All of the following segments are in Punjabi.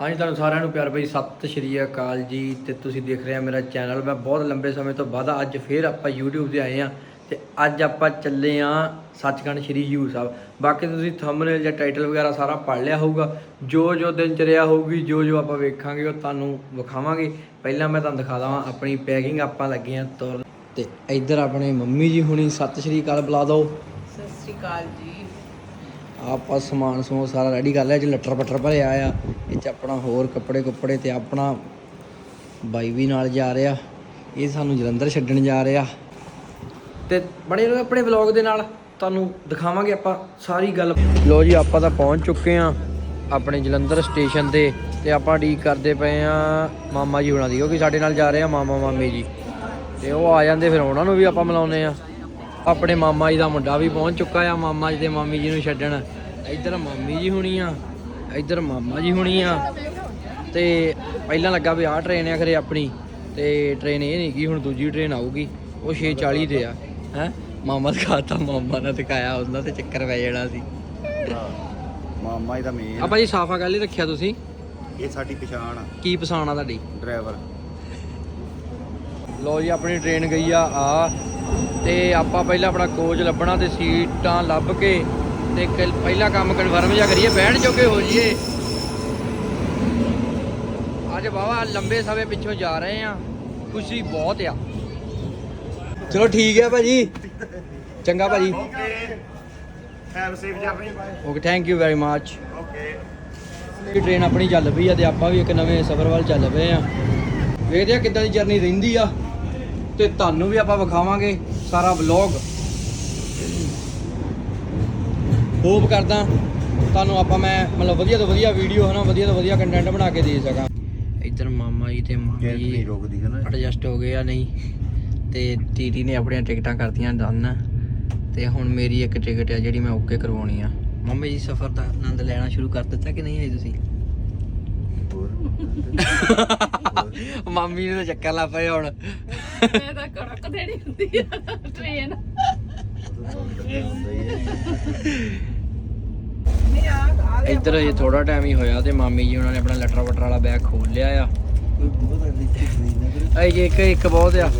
ਹਾਂਜੀ, ਤੁਹਾਨੂੰ ਸਾਰਿਆਂ ਨੂੰ ਪਿਆਰ ਭਰੀ ਸਤਿ ਸ਼੍ਰੀ ਅਕਾਲ ਜੀ ਤੇ ਤੁਸੀਂ ਦੇਖ ਰਹੇ ਆ ਮੇਰਾ ਚੈਨਲ। ਮੈਂ ਬਹੁਤ ਲੰਬੇ ਸਮੇਂ ਤੋਂ ਬਾਅਦ ਅੱਜ ਫੇਰ ਆਪਾਂ YouTube ਤੇ ਆਏ ਆ ਤੇ ਅੱਜ ਆਪਾਂ ਚੱਲੇ ਆ ਸੱਚਖੰਡ ਸ਼੍ਰੀ ਯੂ ਸਾਹਿਬ। ਬਾਕੀ ਤੁਸੀਂ ਥੰਬਨੇਲ ਜਾਂ ਟਾਈਟਲ ਵਗੈਰਾ ਸਾਰਾ ਪੜ੍ਹ ਲਿਆ ਹੋਊਗਾ। ਜੋ ਜੋ ਦਿਨ ਚਰਿਆ ਹੋਊਗੀ, ਜੋ ਜੋ ਆਪਾਂ ਵੇਖਾਂਗੇ ਉਹ ਤੁਹਾਨੂੰ ਵਿਖਾਵਾਂਗੇ। ਪਹਿਲਾਂ ਮੈਂ ਤੁਹਾਨੂੰ ਦਿਖਾ ਦਵਾਂ ਆਪਣੀ ਪੈਕਿੰਗ ਆਪਾਂ ਲੱਗੇ ਆ ਤੁਰ ਤੇ ਇੱਧਰ ਆਪਣੇ ਮੰਮੀ ਜੀ ਹੁਣੀ ਸਤਿ ਸ਼੍ਰੀ ਅਕਾਲ ਬੁਲਾ ਦਿਓ। ਸਤਿ ਸ਼੍ਰੀ ਅਕਾਲ ਜੀ। ਆਪਾਂ ਸਮਾਨ ਸਮੂਨ ਸਾਰਾ ਰੈਡੀ ਕਰ ਲਿਆ ਜੀ ਲੱਟਰ ਪੱਟਰ ਭਰਿਆ ਆ। ਇਹ ਚ ਆਪਣਾ ਹੋਰ ਕੱਪੜੇ ਕੁੱਪੜੇ ਤੇ ਆਪਣਾ ਬਾਈ ਵੀ ਨਾਲ ਜਾ ਰਿਹਾ। ਇਹ ਸਾਨੂੰ ਜਲੰਧਰ ਛੱਡਣ ਜਾ ਰਿਹਾ। ਤੇ ਬਣੇ ਰਹੋ ਆਪਣੇ ਵਲੌਗ ਦੇ ਨਾਲ, ਤੁਹਾਨੂੰ ਦਿਖਾਵਾਂਗੇ ਆਪਾਂ ਸਾਰੀ ਗੱਲ। ਲੋ ਜੀ, ਆਪਾਂ ਤਾਂ ਪਹੁੰਚ ਚੁੱਕੇ ਆ ਆਪਣੇ ਜਲੰਧਰ ਸਟੇਸ਼ਨ ਤੇ ਤੇ ਆਪਾਂ ਡੀਕ ਕਰਦੇ ਪਏ ਆ ਮਾਮਾ ਜੀ ਹੁਣਾਂ ਦੀ, ਕਿਉਂਕਿ ਸਾਡੇ ਨਾਲ ਜਾ ਰਹੇ ਆ ਮਾਮਾ, ਮਾਮੀ ਜੀ। ਤੇ ਉਹ ਆ ਜਾਂਦੇ ਫਿਰ ਉਹਨਾਂ ਨੂੰ ਵੀ ਆਪਾਂ ਮਿਲਾਉਨੇ ਆ ਆਪਣੇ ਮਾਮਾ ਜੀ ਦਾ ਮੁੰਡਾ ਵੀ ਪਹੁੰਚ ਚੁੱਕਾ ਆ ਮਾਮਾ ਜੀ ਤੇ ਮਾਮੀ ਜੀ ਨੂੰ ਛੱਡਣ। ਇੱਧਰ ਮਾਮੀ ਜੀ ਹੁਣੀ ਆ ਇੱਧਰ ਮਾਮਾ ਜੀ ਹੁਣੀ ਆ। ਤੇ ਪਹਿਲਾਂ ਲੱਗਾ ਵੀ ਆਹ ਟ੍ਰੇਨ ਆ ਖਰੇ ਆਪਣੀ ਤੇ ਟ੍ਰੇਨ ਇਹ ਨਹੀਂ ਕਿ ਹੁਣ ਦੂਜੀ ਟ੍ਰੇਨ ਆਊਗੀ ਉਹ 6:40 ਤੇ ਆ। ਹੈ? ਮਾਮਾ ਦਿਖਾਤਾ ਮਾਮਾ ਨੇ ਦਿਖਾਇਆ ਉਹਨਾਂ ਤੇ ਚੱਕਰ ਪੈ ਜਾਣਾ ਸੀ। ਮਾਮਾ ਇਹਦਾ ਮੇਨ ਆਪਾਂ ਜੀ ਸਾਫਾ ਗੱਲ ਹੀ ਰੱਖਿਆ ਤੁਸੀਂ। ਇਹ ਸਾਡੀ ਪਛਾਣ ਆ। ਕੀ ਪਛਾਣ ਆ ਤੁਹਾਡੀ? ਡਰਾਈਵਰ। ਲੋ ਜੀ ਆਪਣੀ ਟ੍ਰੇਨ ਗਈ ਆ ਆ ਤੇ ਆਪਾਂ ਪਹਿਲਾਂ ਆਪਣਾ ਕੋਚ ਲੱਭਣਾ ਤੇ ਸੀਟਾਂ ਲੱਭ ਕੇ ਤੇ ਪਹਿਲਾ ਕੰਮ ਕਨਫਰਮ ਜਾ ਕਰੀਏ ਬਹਿਣ ਜੋਗੇ ਹੋ ਜਾਈਏ। ਅੱਜ ਬਾਬਾ ਲੰਬੇ ਸਮੇਂ ਪਿੱਛੋਂ ਜਾ ਰਹੇ ਆ ਖੁਸ਼ੀ ਬਹੁਤ ਆ। ਚਲੋ ਠੀਕ ਹੈ ਭਾਜੀ। ਚੰਗਾ ਭਾਜੀ। Okay have safe journey okay thank you very much okay. ਇਹ ਟ੍ਰੇਨ ਆਪਣੀ ਚੱਲ ਪਈ ਆ ਤੇ ਆਪਾਂ ਵੀ ਇੱਕ ਨਵੇਂ ਸਫ਼ਰ ਵੱਲ ਚੱਲ ਪਏ ਆ। ਵੇਖਦੇ ਆ ਕਿੱਦਾਂ ਦੀ ਜਰਨੀ ਰਹਿੰਦੀ ਆ। ਤੇ ਤੁਹਾਨੂੰ ਵੀ ਆਪਾਂ ਵਿਖਾਵਾਂਗੇ ਸਾਰਾ ਵਲੌਗ। ਹੋਪ ਕਰਦਾ ਤੁਹਾਨੂੰ ਆਪਾਂ ਮੈਂ ਮਤਲਬ ਵਧੀਆ ਤੋਂ ਵਧੀਆ ਵੀਡੀਓ ਹਨਾ ਵਧੀਆ ਤੋਂ ਵਧੀਆ ਕੰਟੈਂਟ ਬਣਾ ਕੇ ਦੇ ਸਕਾਂ। ਇੱਧਰ ਮਾਮਾ ਜੀ ਤੇ ਮਾਮੀ ਜੀ ਰੋਕਦੀ ਹੈ ਨਾ ਐਡਜਸਟ ਹੋ ਗਏ ਆ ਨਹੀਂ? ਤੇ ਟੀਟੀ ਨੇ ਆਪਣੀਆਂ ਟਿਕਟਾਂ ਕਰਤੀਆਂ ਡਨ ਤੇ ਹੁਣ ਮੇਰੀ ਇੱਕ ਟਿਕਟ ਆ ਜਿਹੜੀ ਮੈਂ ਓਕੇ ਕਰਵਾਉਣੀ ਆ। ਮੰਮੀ ਜੀ ਸਫ਼ਰ ਦਾ ਆਨੰਦ ਲੈਣਾ ਸ਼ੁਰੂ ਕਰ ਦਿੱਤਾ ਕਿ ਨਹੀਂ ਹੈ ਤੁਸੀਂ? ਮੰਮੀ ਨੇ ਤਾਂ ਚੱਕਰ ਲਾ ਪਏ ਹੁਣ। ਇਹ ਤਾਂ ਕੜਕ ਦੇਣੀ ਹੁੰਦੀ ਆ ਟ੍ਰੇਨ ਇੱਧਰ ਅਜੇ ਥੋੜਾ ਟਾਈਮ ਹੀ ਹੋਇਆ ਤੇ ਮਾਮੀ ਜੀ ਉਹਨਾਂ ਨੇ ਆਪਣਾ ਲੈਟਰ ਵਟਰ ਵਾਲਾ ਬੈਗ ਖੋਲ ਲਿਆ ਆ। ਅਜੇ ਇੱਕ ਇੱਕ ਬਹੁਤ ਆ।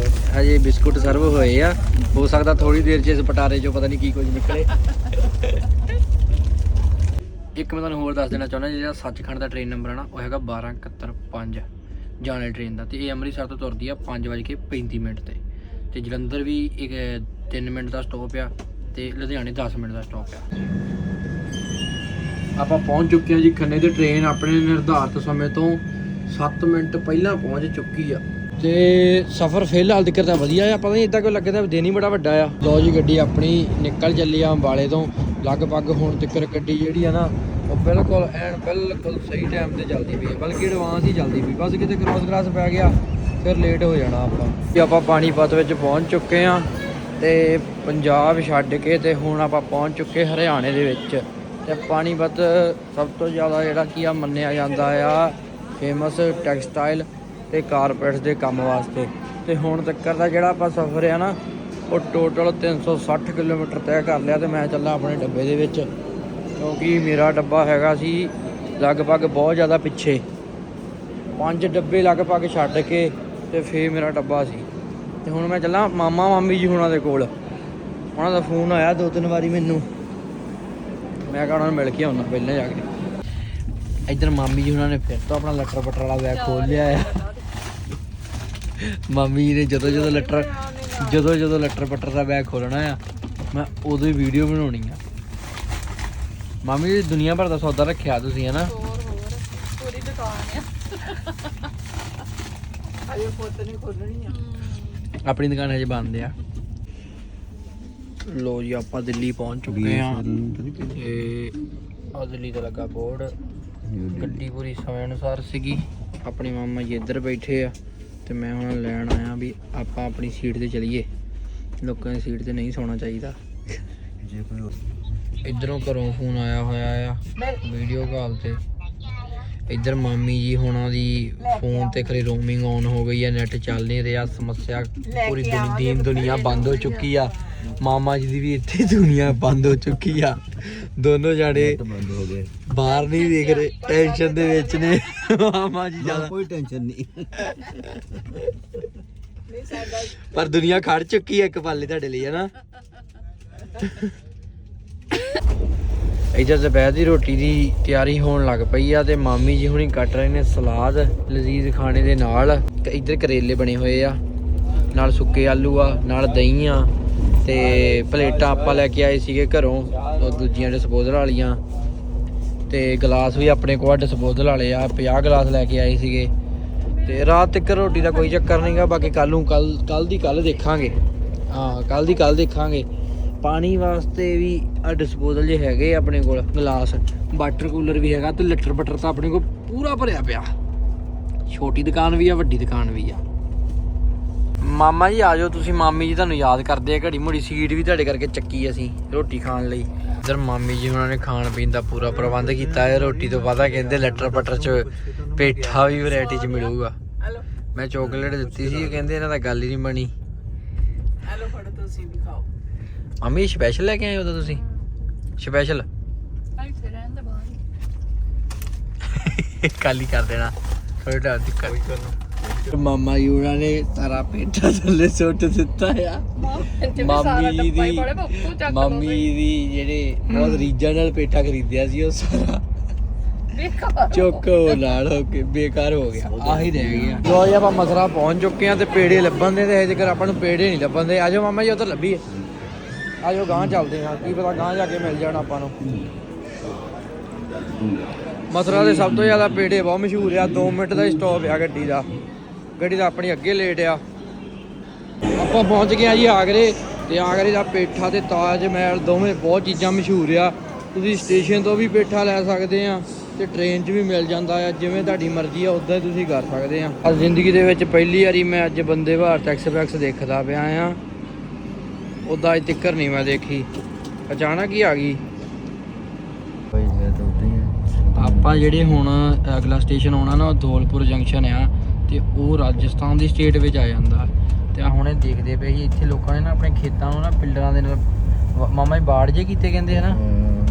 ਅਜੇ ਬਿਸਕੁਟ ਸਰਵ ਹੋਏ ਆ। ਹੋ ਸਕਦਾ ਥੋੜੀ ਦੇਰ ਚ ਇਸ ਪਟਾਰੇ ਚੋਂ ਪਤਾ ਨਹੀਂ ਕੀ ਕੁਝ ਨਿਕਲੇ। ਇੱਕ ਮੈਂ ਤੁਹਾਨੂੰ ਹੋਰ ਦੱਸ ਦੇਣਾ ਚਾਹੁੰਦਾ, ਜਿਹੜਾ ਸੱਚਖੰਡ ਦਾ ਟ੍ਰੇਨ ਨੰਬਰ ਹੈ ਨਾ, ਉਹ ਹੈਗਾ 12715 ਜਾਣੇ ਟ੍ਰੇਨ ਦਾ। ਤੇ ਇਹ ਅੰਮ੍ਰਿਤਸਰ ਤੋਂ ਤੁਰਦੀ ਆ 5:35 ਮਿੰਟ ਤੇ। ਤੇ ਜਲੰਧਰ ਵੀ ਇੱਕ 3 ਮਿੰਟ ਦਾ ਸਟਾਪ ਆ ਤੇ ਲੁਧਿਆਣੇ 10 ਮਿੰਟ ਦਾ ਸਟਾਪ ਆ। ਆਪਾਂ ਪਹੁੰਚ ਚੁੱਕੇ ਹਾਂ ਜੀ ਖੰਨੇ ਦੀ ਟ੍ਰੇਨ ਆਪਣੇ ਨਿਰਧਾਰਤ ਸਮੇਂ ਤੋਂ 7 ਮਿੰਟ ਪਹਿਲਾਂ ਪਹੁੰਚ ਚੁੱਕੀ ਆ। ਤੇ ਸਫ਼ਰ ਫਿਲਹਾਲ ਦਿੱਕਤ ਤਾਂ ਵਧੀਆ ਆ, ਪਤਾ ਨਹੀਂ ਇਦਾਂ ਕੋਈ ਲੱਗਦਾ ਵੀ ਦਿਨ ਹੀ ਬੜਾ ਵੱਡਾ ਆ। ਲੋ ਜੀ, ਗੱਡੀ ਆਪਣੀ ਨਿਕਲ ਚੱਲੀ ਆ ਅੰਬਾਲੇ ਤੋਂ। ਲਗਭਗ ਹੁਣ ਤੱਕ ਗੱਡੀ ਜਿਹੜੀ ਆ ਨਾ, ਉਹ ਬਿਲਕੁਲ ਐਨ ਬਿਲਕੁਲ ਸਹੀ ਟਾਈਮ ਤੇ ਚੱਲਦੀ ਪਈ ਹੈ ਬਲਕਿ ਐਡਵਾਂਸ ਹੀ ਚੱਲਦੀ ਪਈ। ਬਸ ਕਿਤੇ ਕ੍ਰਾਸ ਕ੍ਰਾਸ ਪੈ ਗਿਆ, ਫਿਰ ਲੇਟ ਹੋ ਜਾਣਾ ਆਪਾਂ। ਜੀ, ਆਪਾਂ ਪਾਣੀਪਤ ਵਿੱਚ ਪਹੁੰਚ ਚੁੱਕੇ ਆ ਤੇ ਪੰਜਾਬ ਛੱਡ ਕੇ ਤੇ ਹੁਣ ਆਪਾਂ ਪਹੁੰਚ ਚੁੱਕੇ ਹਰਿਆਣੇ ਦੇ ਵਿੱਚ। ਤੇ ਪਾਣੀਪਤ ਸਭ ਤੋਂ ਜ਼ਿਆਦਾ ਜਿਹੜਾ ਕੀ ਆ, ਮੰਨਿਆ ਜਾਂਦਾ ਆ ਫੇਮਸ ਟੈਕਸਟਾਈਲ ਤੇ ਕਾਰਪੈਟਸ ਦੇ ਕੰਮ ਵਾਸਤੇ। ਤੇ ਹੁਣ ਤੱਕ ਦਾ ਜਿਹੜਾ ਆਪਾਂ ਸਫ਼ਰ ਆ ਨਾ, ਉਹ ਟੋਟਲ 360 ਕਿਲੋਮੀਟਰ ਤੈਅ ਕਰ ਲਿਆ ਤੇ ਮੈਂ ਚੱਲਾਂ ਆਪਣੇ ਡੱਬੇ ਦੇ ਵਿੱਚ। ਕਿਉਂਕਿ ਮੇਰਾ ਡੱਬਾ ਹੈਗਾ ਸੀ ਲਗਭਗ ਬਹੁਤ ਜ਼ਿਆਦਾ ਪਿੱਛੇ। ਪੰਜ ਡੱਬੇ ਲਗਭਗ ਛੱਡ ਕੇ ਤੇ ਫੇਰ ਮੇਰਾ ਡੱਬਾ ਸੀ। ਤੇ ਹੁਣ ਮੈਂ ਚੱਲਾਂ ਮਾਮਾ ਮਾਮੀ ਜੀ ਹੁਣਾਂ ਦੇ ਕੋਲ। ਉਹਨਾਂ ਦਾ ਫੋਨ ਆਇਆ ਦੋ ਤਿੰਨ ਵਾਰੀ ਮੈਨੂੰ। ਮੈਂ ਕਿਹਾ ਉਹਨਾਂ ਨੂੰ ਮਿਲ ਕੇ ਆਉਣਾ ਪਹਿਲਾਂ ਜਾ ਕੇ। ਇੱਧਰ ਮਾਮੀ ਜੀ ਉਹਨਾਂ ਨੇ ਫਿਰ ਤੋਂ ਆਪਣਾ ਲੱਟਰ ਪਟਰ ਵਾਲਾ ਬੈਗ ਖੋਲ ਲਿਆ ਆ। ਮਾਮੀ ਜੀ ਨੇ ਜਦੋਂ ਜਦੋਂ ਲੱਟਰ ਜਦੋਂ ਜਦੋਂ ਲੱਟਰ ਪੱਟਰ ਦਾ ਬੈਗ ਖੋਲਣਾ ਆ ਮੈਂ ਉਦੋਂ ਹੀ ਵੀਡੀਓ ਬਣਾਉਣੀ ਆ। ਮਾਮੀ ਜੀ ਦੁਨੀਆ ਭਰ ਦਾ ਸੌਦਾ ਰੱਖਿਆ ਤੁਸੀਂ ਹਨਾ? ਹੋਰ ਹੋਰ। ਪੂਰੀ ਦੁਕਾਨ ਆ। ਅਜੇ ਪੁੱਤ ਨਹੀਂ ਖੋਲਣੀ ਆ। ਆਪਣੀ ਦੁਕਾਨ ਹਜੇ ਬੰਦ ਆ। ਲੋ ਜੀ ਆਪਾਂ ਦਿੱਲੀ ਪਹੁੰਚ ਚੁੱਕੇ ਆ ਤੇ ਆ ਦਿੱਲੀ ਦਾ ਲੱਗਾ ਬੋਰਡ। ਗੱਡੀ ਪੂਰੀ ਸਮੇਂ ਅਨੁਸਾਰ ਸੀਗੀ। ਆਪਣੇ ਮਾਮਾ ਜੀ ਇੱਧਰ ਬੈਠੇ ਆ। ਤੇ ਮੈਂ ਹੁਣ ਲੈਣ ਆਇਆ ਵੀ ਆਪਾਂ ਆਪਣੀ ਸੀਟ ਤੇ ਚਲੀਏ। ਲੋਕਾਂ ਦੀ ਸੀਟ ਤੇ ਨਹੀਂ ਸੌਣਾ ਚਾਹੀਦਾ। ਜੇ ਕੋਈ ਇੱਧਰੋਂ ਘਰੋਂ ਫੋਨ ਆਇਆ ਹੋਇਆ ਆ ਵੀਡੀਓ ਕਾਲ ਤੇ। ਇੱਧਰ ਮਾਮੀ ਜੀ ਹੋਣਾ ਦੀ ਫੋਨ ਤੇ ਖਰੇ ਰੋਮਿੰਗ ਆਨ ਹੋ ਗਈ ਹੈ ਨੈਟ ਚੱਲ ਨਹੀਂ ਰਿਹਾ ਸਮੱਸਿਆ ਪੂਰੀ ਦੀਨ ਦੁਨੀਆ ਬੰਦ ਹੋ ਚੁੱਕੀ ਆ। ਮਾਮਾ ਜੀ ਦੀ ਵੀ ਇੱਥੇ ਦੁਨੀਆ ਬੰਦ ਹੋ ਚੁੱਕੀ ਆ। ਦੋਨੋਂ ਜਾਣੇ ਬੰਦ ਹੋ ਗਏ। ਬਾਹਰ ਨਹੀਂ ਦੇਖ ਰਹੇ ਟੈਨਸ਼ਨ ਦੇ ਵਿੱਚ ਨੇ। ਮਾਮਾ ਜੀ ਜ਼ਿਆਦਾ। ਕੋਈ ਟੈਨਸ਼ਨ ਨਹੀਂ। ਨਹੀਂ ਸਾਡਾ ਪਰ ਦੁਨੀਆ ਖੜ ਚੁੱਕੀ ਹੈ ਇੱਕ ਪਾਲੇ ਤੁਹਾਡੇ ਲਈ ਹੈ ਨਾ ਇੱਧਰ ਦੁਪਹਿਰ ਦੀ ਰੋਟੀ ਦੀ ਤਿਆਰੀ ਹੋਣ ਲੱਗ ਪਈ ਆ ਤੇ ਮਾਮੀ ਜੀ ਹੁਣੀ ਕੱਟ ਰਹੇ ਨੇ ਸਲਾਦ ਲਜ਼ੀਜ਼ ਖਾਣੇ ਦੇ ਨਾਲ ਤੇ ਇੱਧਰ ਕਰੇਲੇ ਬਣੇ ਹੋਏ ਆ। ਨਾਲ ਸੁੱਕੇ ਆਲੂ ਆ ਨਾਲ ਦਹੀਂ ਆ। ਤੇ ਪਲੇਟਾਂ ਆਪਾਂ ਲੈ ਕੇ ਆਏ ਸੀਗੇ ਘਰੋਂ ਦੂਜੀਆਂ ਡਿਸਪੋਜ਼ਲ ਵਾਲੀਆਂ। ਤੇ ਗਲਾਸ ਵੀ ਆਪਣੇ ਕੋਲ ਡਿਸਪੋਜ਼ਲ ਵਾਲੇ ਆ 50 ਗਲਾਸ ਲੈ ਕੇ ਆਏ ਸੀਗੇ। ਤੇ ਰਾਤ ਤੱਕ ਰੋਟੀ ਦਾ ਕੋਈ ਚੱਕਰ ਨਹੀਂਗਾ ਬਾਕੀ ਕੱਲ ਨੂੰ ਕੱਲ ਕੱਲ ਦੀ ਕੱਲ ਦੇਖਾਂਗੇ। ਹਾਂ ਕੱਲ ਦੀ ਕੱਲ ਦੇਖਾਂਗੇ। ਪਾਣੀ ਵਾਸਤੇ ਵੀ ਆ ਡਿਸਪੋਜ਼ਲ ਜੇ ਹੈਗੇ ਆ ਆਪਣੇ ਕੋਲ, ਗਲਾਸ। ਵਾਟਰ ਕੂਲਰ ਵੀ ਹੈਗਾ ਤੇ ਲੱਟਰ ਬਟਰ ਤਾਂ ਆਪਣੇ ਕੋਲ ਪੂਰਾ ਭਰਿਆ ਪਿਆ। ਛੋਟੀ ਦੁਕਾਨ ਵੀ ਆ, ਵੱਡੀ ਦੁਕਾਨ ਵੀ ਆ। ਮਾਮਾ ਜੀ ਆ ਜਾਓ ਤੁਸੀਂ। ਮਾਮੀ ਜੀ ਤੁਹਾਨੂੰ ਯਾਦ ਕਰਦੇ ਆ ਘੜੀ ਮੁੜੀ ਸੀਟ ਵੀ ਤੁਹਾਡੇ ਕਰਕੇ ਚੱਕੀ ਅਸੀਂ ਰੋਟੀ ਖਾਣ ਲਈ। ਇਧਰ ਮਾਮੀ ਜੀ ਉਹਨਾਂ ਨੇ ਖਾਣ ਪੀਣ ਦਾ ਪੂਰਾ ਪ੍ਰਬੰਧ ਕੀਤਾ ਹੈ। ਰੋਟੀ ਤੋਂ ਬਾਅਦ ਕਹਿੰਦੇ ਲੈਟਰ ਪਟਰ ਚ ਪੇਠਾ ਵੀ ਵੈਰਾਈਟੀ ਚ ਮਿਲੂਗਾ। ਮੈਂ ਚਾਕਲੇਟ ਦਿੱਤੀ ਸੀ ਇਹ ਕਹਿੰਦੇ ਇਹਨਾਂ ਦਾ ਗੱਲ ਹੀ ਨਹੀਂ ਬਣੀ। ਹਲੋ ਫੜੋ ਤੁਸੀਂ ਵੀ ਖਾਓ। ਮੰਮੀ ਸਪੈਸ਼ਲ ਲੈ ਕੇ ਆਏ ਹੋ ਤਾਂ ਤੁਸੀਂ? ਸਪੈਸ਼ਲ ਆਈ ਫਿਰ ਰਹਿਣ ਦੇ ਬਾਹਰ ਕੱਲ ਹੀ ਕਰ ਦੇਣਾ। ਥੋੜਾ ਦਿੱਕਤ ਮਾਮਾ ਜੀ ਉਹਨਾਂ ਨੇ ਸਾਰਾ ਪੇਠਾ ਥੱਲੇ ਸੁੱਟ ਦਿੱਤਾ ਆ। ਮਾਮੀ ਜੀ ਦੀ ਮਾਮੀ ਜੀ ਦੀ ਜਿਹੜੇ ਬਹੁਤ ਰੀਜਨ ਨਾਲ ਪੇਠਾ ਖਰੀਦਿਆ ਸੀ ਉਹ ਸਾਰਾ। ਚੁੱਕ ਹੋ ਨਾਲ ਹੋ ਕੇ ਬੇਕਾਰ ਹੋ ਗਿਆ। ਆਹੀ ਰਹਿ ਗਿਆ। ਲੋ ਜੀ ਆਪਾਂ ਮਸਰਾ ਪਹੁੰਚ ਚੁੱਕੇ ਆ ਤੇ ਪੇੜੇ ਲੱਭਣ ਦੇ ਤੇ ਹਜੇ ਤੱਕ ਆਪਾਂ ਨੂੰ ਪੇੜੇ ਨਹੀਂ ਲੱਭਣ ਦੇ। ਆਜੋ ਮਾਮਾ ਜੀ ਉਧਰ ਲੱਭੀਏ। ਆਜੋ ਗਾਂ ਚੱਲਦੇ ਹਾਂ। ਕੀ ਪਤਾ ਗਾਂ ਜਾ ਕੇ ਮਿਲ ਜਾਣ ਆਪਾਂ ਨੂੰ। ਮਸਰਾ ਦੇ ਸਭ ਤੋਂ ਜ਼ਿਆਦਾ ਪੇੜੇ ਬਹੁਤ ਮਸ਼ਹੂਰ ਆ। 2 ਮਿੰਟ ਦਾ ਸਟਾਪ ਆ ਗੱਡੀ ਦਾ। ਗੱਡੀ ਦਾ ਆਪਣੀ ਅੱਗੇ ਲੇਟ ਆ। ਆਪਾਂ ਪਹੁੰਚ ਗਏ ਆ ਜੀ ਆਗਰੇ ਤੇ ਆਗਰੇ ਦਾ ਪੇਠਾ ਤੇ ਤਾਜ ਮਹਿਲ ਦੋਵੇਂ ਬਹੁਤ ਚੀਜ਼ਾਂ ਮਸ਼ਹੂਰ ਆ। ਤੁਸੀਂ ਸਟੇਸ਼ਨ ਤੋਂ ਵੀ ਪੇਠਾ ਲੈ ਸਕਦੇ ਆ ਤੇ ਟ੍ਰੇਨ 'ਚ ਵੀ ਮਿਲ ਜਾਂਦਾ ਆ ਜਿਵੇਂ ਤੁਹਾਡੀ ਮਰਜ਼ੀ ਆ ਉਦਾਂ ਹੀ ਤੁਸੀਂ ਕਰ ਸਕਦੇ ਆ। ਅੱਜ ਜ਼ਿੰਦਗੀ ਦੇ ਵਿੱਚ ਪਹਿਲੀ ਵਾਰੀ ਮੈਂ ਅੱਜ ਬੰਦੇ ਭਾਰਤ ਐਕਸਪ੍ਰੈਸ ਦੇਖਦਾ ਪਿਆ ਆ। ਉਦਾਂ ਅੱਜ ਤੱਕ ਨਹੀਂ ਮੈਂ ਦੇਖੀ। ਅਚਾਨਕ ਹੀ ਆ ਗਈ। ਤਾਂ ਆਪਾਂ ਜਿਹੜੇ ਹੁਣ ਅਗਲਾ ਸਟੇਸ਼ਨ ਆਉਣਾ ਨਾ ਉਹ ਧੌਲਪੁਰ ਜੰਕਸ਼ਨ ਆ। ਤੇ ਉਹ ਰਾਜਸਥਾਨ ਦੀ ਸਟੇਟ ਵਿੱਚ ਆ ਜਾਂਦਾ ਤੇ ਆ ਹੁਣੇ ਦੇਖਦੇ ਪਏ ਸੀ ਇੱਥੇ ਲੋਕਾਂ ਨੇ ਨਾ ਆਪਣੇ ਖੇਤਾਂ ਨੂੰ ਨਾ ਪਿੱਲਰਾਂ ਦੇ ਨਾਲ ਮਾਮਾ ਜੀ ਬਾੜ ਜੇ ਕੀਤੇ ਕਹਿੰਦੇ ਹਨਾ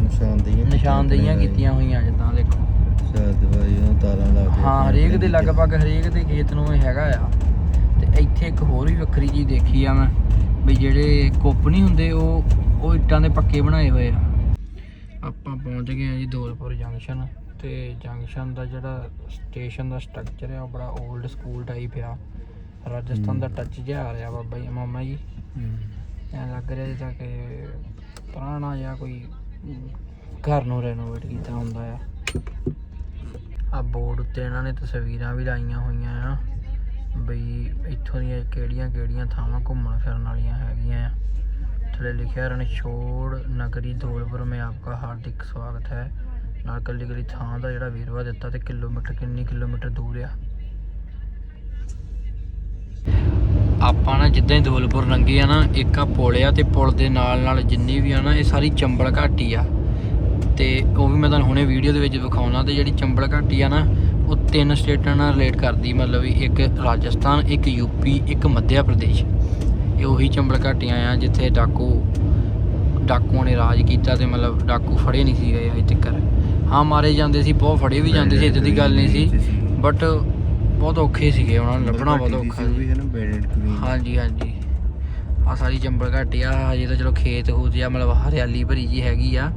ਨਿਸ਼ਾਨਦੇਹੀਆਂ ਨਿਸ਼ਾਨਦੇਹੀਆਂ ਕੀਤੀਆਂ ਹੋਈਆਂ ਜਿੱਦਾਂ ਦੇਖੋ। ਸ਼ਾਇਦ ਭਾਈ ਉਹ ਤਾਰਾਂ ਲਾ ਕੇ ਹਾਂ ਹਰੇਕ ਦੇ ਲਗਭਗ ਹਰੇਕ ਦੇ ਖੇਤ ਨੂੰ ਇਹ ਹੈਗਾ ਆ। ਤੇ ਇੱਥੇ ਇੱਕ ਹੋਰ ਵੀ ਵੱਖਰੀ ਚੀਜ਼ ਦੇਖੀ ਆ ਮੈਂ ਵੀ ਜਿਹੜੇ ਕੁੱਪ ਨਹੀਂ ਹੁੰਦੇ ਉਹ ਉਹ ਇੱਟਾਂ ਦੇ ਪੱਕੇ ਬਣਾਏ ਹੋਏ ਆ। ਆਪਾਂ ਪਹੁੰਚ ਗਏ ਆ ਜੀ ਧੌਲਪੁਰ ਜੰਕਸ਼ਨ। ਤੇ ਜੰਕਸ਼ਨ ਦਾ ਜਿਹੜਾ ਸਟੇਸ਼ਨ ਦਾ ਸਟਰਕਚਰ ਆ ਉਹ ਬੜਾ 올ਡ ਸਕੂਲ ਟਾਈਪ ਆ। ਰਾਜਸਥਾਨ ਦਾ ਟੱਚ ਜਿਹਾ ਆ ਰਿਹਾ ਬਾਬਾ ਜੀ ਮਾਮਾ ਜੀ। ਐਂ ਲੱਗ ਰਿਹਾ ਜਿੱਦਾਂ ਕਿ ਪੁਰਾਣਾ ਜਾਂ ਕੋਈ ਘਰ ਨੂੰ ਰੈਨੋਵੇਟ ਕੀਤਾ ਹੁੰਦਾ ਆ। ਆ ਬੋਰਡ ਉੱਤੇ ਇਹਨਾਂ ਨੇ ਤਸਵੀਰਾਂ ਵੀ ਲਾਈਆਂ ਹੋਈਆਂ ਆ। ਬਈ ਇੱਥੋਂ ਦੀਆਂ ਕਿਹੜੀਆਂ ਕਿਹੜੀਆਂ ਥਾਵਾਂ ਘੁੰਮਣ ਫਿਰਨ ਵਾਲੀਆਂ ਹੈਗੀਆਂ ਆ। ਥੱਲੇ ਲਿਖਿਆ ਰਣਛੋੜ ਨਗਰੀ ਧੌਲਪੁਰ ਮੇਂ ਆਪਕਾ ਹਾਰਦਿਕ ਸਵਾਗਤ ਹੈ। ਨਾਲ ਕੱਲੀ ਕੱਲੀ ਥਾਂ ਦਾ ਜਿਹੜਾ ਵੇਰਵਾ ਦਿੱਤਾ ਤੇ ਕਿਲੋਮੀਟਰ ਕਿੰਨੀ ਕਿਲੋਮੀਟਰ ਦੂਰ ਆ। ਆਪਾਂ ਨਾ ਜਿੱਦਾਂ ਹੀ ਧੌਲਪੁਰ ਲੰਘੇ ਆ ਨਾ, ਇੱਕ ਆ ਪੁਲ ਆ ਤੇ ਪੁਲ ਦੇ ਨਾਲ ਨਾਲ ਜਿੰਨੀ ਵੀ ਆ ਨਾ, ਇਹ ਸਾਰੀ ਚੰਬਲ ਘਾਟੀ ਆ। ਤੇ ਉਹ ਵੀ ਮੈਂ ਤੁਹਾਨੂੰ ਹੁਣੇ ਵੀਡੀਓ ਦੇ ਵਿੱਚ ਵਿਖਾਉਣਾ ਤੇ ਜਿਹੜੀ ਚੰਬਲ ਘਾਟੀ ਆ ਨਾ, ਉਹ ਤਿੰਨ ਸਟੇਟਾਂ ਨਾਲ ਰਿਲੇਟ ਕਰਦੀ, ਮਤਲਬ ਵੀ ਇੱਕ ਰਾਜਸਥਾਨ, ਇੱਕ ਯੂਪੀ ਇੱਕ ਮੱਧਿਆ ਪ੍ਰਦੇਸ਼। ਇਹ ਉਹੀ ਚੰਬਲ ਘਾਟੀਆਂ ਆ ਜਿੱਥੇ ਡਾਕੂ, ਡਾਕੂਆਂ ਨੇ ਰਾਜ ਕੀਤਾ ਤੇ ਮਤਲਬ ਡਾਕੂ ਫੜੇ ਨਹੀਂ ਸੀ ਗਏ ਅਜੇ ਤੱਕ ਹਾਂ ਮਾਰੇ ਜਾਂਦੇ ਸੀ ਬਹੁਤ ਫੜੇ ਵੀ ਜਾਂਦੇ ਸੀ ਇਦਾਂ ਦੀ ਗੱਲ ਨਹੀਂ ਸੀ। ਬਟ ਬਹੁਤ ਔਖੇ ਸੀਗੇ ਉਹਨਾਂ ਨੂੰ ਲੱਭਣਾ ਬਹੁਤ ਔਖਾ ਸੀ। ਹੈ ਹਾਂਜੀ ਹਾਂਜੀ। ਆ ਸਾਰੀ ਚੰਬਲ ਘਾਟੀ ਆ ਹਜੇ ਤਾਂ ਚਲੋ ਖੇਤ ਖੂਤ ਜਿਹਾ ਮਤਲਬ ਹਰਿਆਲੀ ਭਰੀ ਜੀ ਹੈਗੀ ਆ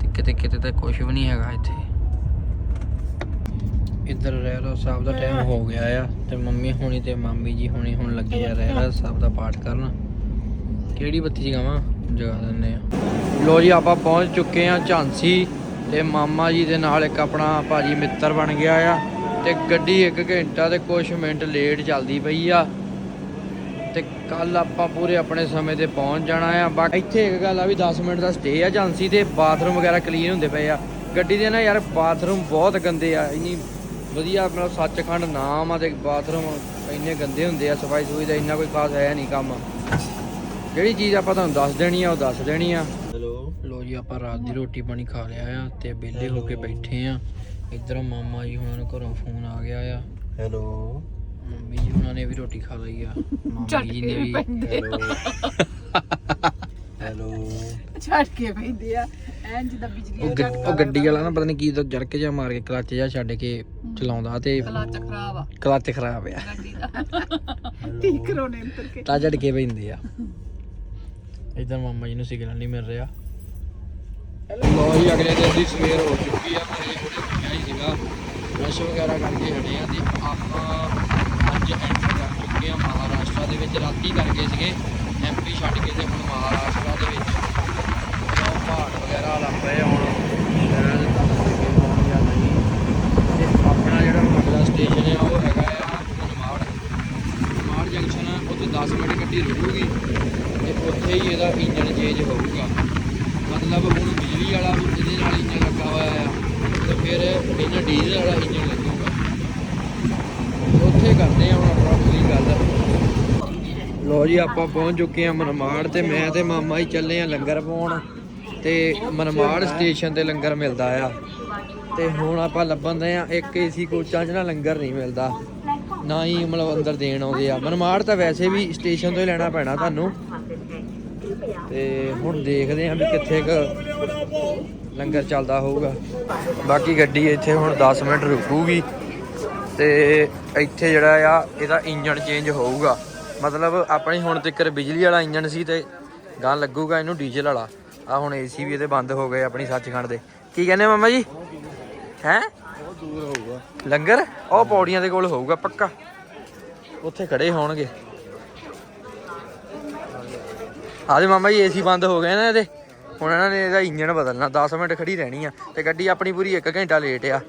ਤੇ ਕਿਤੇ ਕਿਤੇ ਤਾਂ ਕੁਝ ਵੀ ਨਹੀਂ ਹੈਗਾ ਇੱਥੇ। ਇੱਧਰ ਰਹਿਰਾ ਸਾਹਿਬ ਦਾ ਟਾਈਮ ਹੋ ਗਿਆ ਆ ਤੇ ਮੰਮੀ ਹੁਣੀ ਤੇ ਮਾਮੀ ਜੀ ਹੁਣੀ ਹੁਣ ਲੱਗੇ ਆ ਰਹਿਰਾ ਸਾਹਿਬ ਦਾ ਪਾਠ ਕਰਨ। ਕਿਹੜੀ ਬੱਤੀ ਜਗਾਵਾਂ ਜਗਾ ਦਿੰਦੇ ਆ। ਲੋ ਜੀ ਆਪਾਂ ਪਹੁੰਚ ਚੁੱਕੇ ਆ ਝਾਂਸੀ। ਤੇ ਮਾਮਾ ਜੀ ਦੇ ਨਾਲ ਇੱਕ ਆਪਣਾ ਭਾਜੀ ਮਿੱਤਰ ਬਣ ਗਿਆ ਆ ਤੇ ਗੱਡੀ 1 ਘੰਟਾ ਤੇ ਕੁਝ ਮਿੰਟ ਲੇਟ ਚੱਲਦੀ ਪਈ ਆ। ਤੇ ਕੱਲ ਆਪਾਂ ਪੂਰੇ ਆਪਣੇ ਸਮੇਂ ਤੇ ਪਹੁੰਚ ਜਾਣਾ ਆ। ਬਾਕੀ ਇੱਥੇ ਇੱਕ ਗੱਲ ਆ ਵੀ 10 ਮਿੰਟ ਦਾ ਸਟੇ ਆ ਏਜੰਸੀ ਤੇ, ਬਾਥਰੂਮ ਵਗੈਰਾ ਕਲੀਨ ਹੁੰਦੇ ਪਏ ਆ। ਗੱਡੀ ਦੇ ਨਾ ਯਾਰ ਬਾਥਰੂਮ ਬਹੁਤ ਗੰਦੇ ਆ, ਇੰਨੀ ਵਧੀਆ ਮਤਲਬ ਸੱਚਖੰਡ ਨਾਮ ਆ ਤੇ ਬਾਥਰੂਮ ਇੰਨੇ ਗੰਦੇ ਹੁੰਦੇ ਆ ਸਫ਼ਾਈ ਸੁਈ ਦਾ ਇੰਨਾ ਕੋਈ ਖਾਸ ਹੈ ਨਹੀਂ ਕੰਮ। ਜਿਹੜੀ ਚੀਜ਼ ਆਪਾਂ ਤੁਹਾਨੂੰ ਦੱਸ ਦੇਣੀ ਆ, ਉਹ ਦੱਸ ਦੇਣੀ ਆ। ਜੀ ਆਪਾਂ ਰਾਤ ਦੀ ਰੋਟੀ ਪਾਣੀ ਖਾ ਲਿਆ ਆ ਤੇ ਵਿਹਲੇ ਹੋ ਕੇ ਬੈਠੇ ਆ। ਇੱਧਰ ਮਾਮਾ ਜੀ ਹੁਣਾਂ ਨੂੰ ਘਰੋਂ ਫੋਨ ਆ ਗਿਆ ਆ। ਹੈਲੋ ਮੰਮੀ ਜੀ ਹੁਣਾਂ ਨੇ ਵੀ ਰੋਟੀ ਖਾ ਲਈ ਆ। ਮਾਮੀ ਜੀ ਨੇ ਵੀ ਹੈਲੋ ਹੈਲੋ ਝਟਕੇ ਪੈਂਦੇ ਆ। ਐਨ ਜਿੱਦਾਂ ਬਿਜਲੀ ਉਹ ਗੱਡ- ਉਹ ਗੱਡੀ ਵਾਲਾ ਨਾ ਪਤਾ ਨਹੀਂ ਕੀ ਤੋਂ ਜੜ ਕੇ ਜਾ ਮਾਰ ਕੇ ਕਲੱਚ ਜਾ ਛੱਡ ਕੇ ਚਲਾਉਂਦਾ ਤੇ ਕਲੱਚ ਖਰਾਬ ਆ। ਕਲੱਚ ਖਰਾਬ ਆ। ਗੱਡੀ ਦਾ। ਠੀਕ ਕਰਾਉਣੇ ਅੰਤਰ ਕੇ। ਤਾਂ ਝਟਕੇ ਪੈਂਦੇ ਆ। ਇਧਰ ਮਾਮਾ ਜੀ ਨੂੰ ਸਿਗਨਲ ਨਹੀਂ ਮਿਲ ਰਿਹਾ। ਲੋ ਜੀ, ਅਗਲੇ ਦਿਨ ਦੀ ਸਵੇਰ ਹੋ ਚੁੱਕੀ ਆ ਪਰ ਇਹ ਥੋੜੇ ਉੱਠਿਆ ਹੀ ਸੀਗਾ। ਰਸ਼ ਵਗੈਰਾ ਕਰਕੇ ਹਟੇ ਆ ਤੇ ਆਪਾਂ ਅੱਜ ਐਂਟਰ ਕਰ ਚੁੱਕੇ ਆ ਮਹਾਰਾਸ਼ਟਰ ਦੇ ਵਿੱਚ। ਰਾਤੀ ਕਰ ਗਏ ਸੀਗੇ। ਐਮਪੀ ਛੱਡ ਕੇ ਤੇ ਹੁਣ ਮਹਾਰਾਸ਼ਟਰ ਦੇ ਵਿੱਚ। ਪਹਾੜ ਵਗੈਰਾ ਲੱਗ ਪਏ ਆ ਸ਼ਾਇਦ ਤੁਹਾਨੂੰ ਲੱਗੇ ਹੋਣ ਜਾਂ ਨਹੀਂ ਤੇ ਆਪਣਾ ਜਿਹੜਾ ਹੁਣ ਅਗਲਾ ਸਟੇਸ਼ਨ ਹੈ ਉਹ ਹੈਗਾ ਆ ਮਨਮਾੜ ਮਾਰ ਜੰਕਸ਼ਨ ਆ, ਉੱਥੇ 10 ਮਿੰਟ ਗੱਡੀ ਰੁਕੂਗੀ ਤੇ ਉੱਥੇ ਹੀ ਇਹਦਾ ਇੰਜਨ ਚੇਂਜ ਹੋਊਗਾ ਮਤਲਬ ਹੁਣ ਬਿਜਲੀ ਵਾਲਾ ਵੀ ਇਹਦੇ ਨਾਲ ਇੰਜਨ ਲੱਗਾ ਹੋਇਆ ਆ ਤੇ ਫਿਰ ਇਹਨਾਂ ਡੀਜ਼ਲ ਵਾਲਾ ਇੰਜਨ ਲੱਗੂਗਾ ਤੇ ਉੱਥੇ ਕਰਦੇ ਆ ਹੁਣ ਆਪਣਾ ਪੂਰੀ ਗੱਲ ਲੋ ਜੀ, ਆਪਾਂ ਪਹੁੰਚ ਚੁੱਕੇ ਆ ਮਨਮਾੜ ਤੇ ਮੈਂ ਤੇ ਮਾਮਾ ਹੀ ਚੱਲੇ ਆ ਲੰਗਰ ਪਾਉਣ ਤੇ ਮਨਮਾੜ ਸਟੇਸ਼ਨ ਤੇ ਲੰਗਰ ਮਿਲਦਾ ਆ। ਤੇ ਹੁਣ ਆਪਾਂ ਲੱਭਣ ਦੇ ਆ ਇੱਕ ਏਸੀ ਕੋਚਾਂ 'ਚ ਨਾ ਲੰਗਰ ਨਹੀਂ ਮਿਲਦਾ, ਨਾ ਹੀ ਮਤਲਬ ਅੰਦਰ ਦੇਣ ਆਉਂਦੇ ਆ। ਮਨਮਾੜ ਤਾਂ ਵੈਸੇ ਵੀ ਸਟੇਸ਼ਨ ਤੋਂ ਹੀ ਲੈਣਾ ਪੈਣਾ ਤੁਹਾਨੂੰ। ਤੇ ਹੁਣ ਦੇਖਦੇ ਆਂ ਵੀ ਕਿੱਥੇ ਕ ਲੰਗਰ ਚੱਲਦਾ ਹੋਊਗਾ। ਬਾਕੀ ਗੱਡੀ ਇੱਥੇ ਹੁਣ 10 ਮਿੰਟ ਰੁਕੂਗੀ ਤੇ ਇੱਥੇ ਜਿਹੜਾ ਆ, ਇਹਦਾ ਇੰਜਣ ਚੇਂਜ ਹੋਊਗਾ। ਮਤਲਬ ਆਪਣੀ ਹੁਣ ਤੱਕ ਬਿਜਲੀ ਵਾਲਾ ਇੰਜਨ ਸੀ ਤੇ ਗਾਂ ਲੱਗੂਗਾ ਇਹਨੂੰ ਡੀਜ਼ਲ ਵਾਲਾ। ਆ ਹੁਣ ਏਸੀ ਵੀ ਇਹਦੇ ਬੰਦ ਹੋ ਗਏ ਆਪਣੀ ਸੱਚਖੰਡ ਦੇ। ਕੀ ਕਹਿੰਦੇ ਮਾਮਾ ਜੀ? ਹੈ? ਬਹੁਤ ਦੂਰ ਹੋਊਗਾ ਲੰਗਰ? ਉਹ ਪੌੜੀਆਂ ਦੇ ਕੋਲ ਹੋਊਗਾ ਪੱਕਾ। ਉੱਥੇ ਖੜੇ ਹੋਣਗੇ। ਆਦੇ ਮਾਮਾ ਜੀ ਏਸੀ ਬੰਦ ਹੋ ਗਏ ਨਾ ਇਹਦੇ। ਹੁਣ ਇਹਨਾਂ ਨੇ ਇਹਦਾ ਇੰਜਨ ਬਦਲਣਾ। 10 ਮਿੰਟ ਖੜੀ ਰਹਿਣੀ ਆ ਤੇ ਗੱਡੀ ਆਪਣੀ ਪੂਰੀ 1 ਘੰਟਾ ਲੇਟ ਆ।